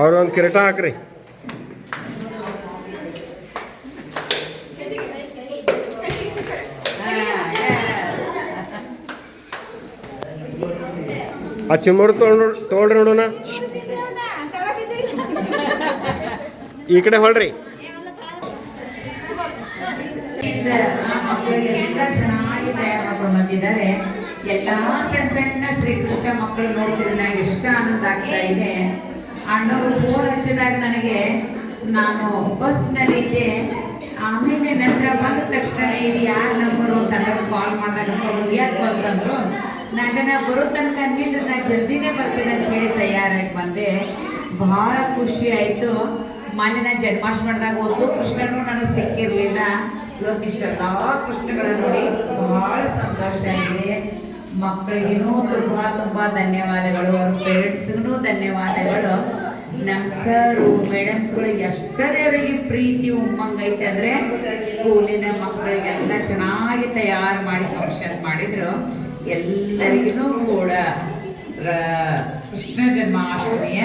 ಅವ್ರ ಒಂದು ಕಿರೀಟ ಹಾಕ್ರಿ. ಆ ಚಿಮ್ಮರು ತೊಗೊಂಡು ತೊಗೊಳ್ರಿ ನೋಡೋಣ. ಈ ಕಡೆ ಹೊಳ್ರಿ. ಬಂದಿದ್ದಾರೆ ಎಲ್ಲಾ ಸಣ್ಣ ಸಣ್ಣ ಶ್ರೀಕೃಷ್ಣ ಮಕ್ಕಳು ನೋಡ್ತಿದ್ರೆ ನನಗೆ ಎಷ್ಟು ಆನಂದ ಆಗ್ತಾ ಇದೆ. ಅಣ್ಣವರು ಫೋನ್ ಹಚ್ಚಿದಾಗ ನನಗೆ ನಾನು ಬಸ್ನಲ್ಲಿ ಇದ್ದೆ. ಆಮೇಲೆ ನಂತರ ಬಂದ ತಕ್ಷಣ ಇದು ಯಾರ ನಂಬರು ಅಂತ ಕಾಲ್ ಮಾಡಿದಾಗ ಯಾಕೆ ಬಂತಂದ್ರು ನನಗೆ ನಾ ಬರೋ ತನಕ ನಾನು ನಾ ಜಲ್ದಿನೇ ಬರ್ತೀನಿ ಅಂತ ಹೇಳಿ ತಯಾರಾಗಿ ಬಂದೆ. ಭಾಳ ಖುಷಿ ಆಯಿತು. ಮೊನ್ನೆ ನಾನು ಜನ್ಮಾಷ್ಟಮಿ ಮಾಡಿದಾಗ ಒಂದು ಕೃಷ್ಣನು ನನಗೆ ಸಿಕ್ಕಿರಲಿಲ್ಲ. ಇವತ್ತಿಷ್ಟೆಲ್ಲ ಕೃಷ್ಣಗಳನ್ನ ನೋಡಿ ಭಾಳ ಸಂತೋಷ ಆಗಿದೆ. ಮಕ್ಕಳಿಗೂ ತುಂಬ ತುಂಬ ಧನ್ಯವಾದಗಳು, ಅವ್ರ ಪೇರೆಂಟ್ಸ್ಗೂ ಧನ್ಯವಾದಗಳು. ನಮ್ಮ ಸರು ಮೇಡಮ್ಸ್ಗಳು ಎಷ್ಟರೇ ಅವರಿಗೆ ಪ್ರೀತಿ, ಉಮ್ಮಂಗ್ ಐತೆ ಅಂದ್ರೆ ಸ್ಕೂಲಿನ ಮಕ್ಕಳಿಗೆಲ್ಲ ಚೆನ್ನಾಗಿ ತಯಾರು ಮಾಡಿ ಫಂಕ್ಷನ್ ಮಾಡಿದ್ರು. ಎಲ್ಲರಿಗೂ ಕೂಡ ಕೃಷ್ಣ ಜನ್ಮಾಷ್ಟಮಿಯ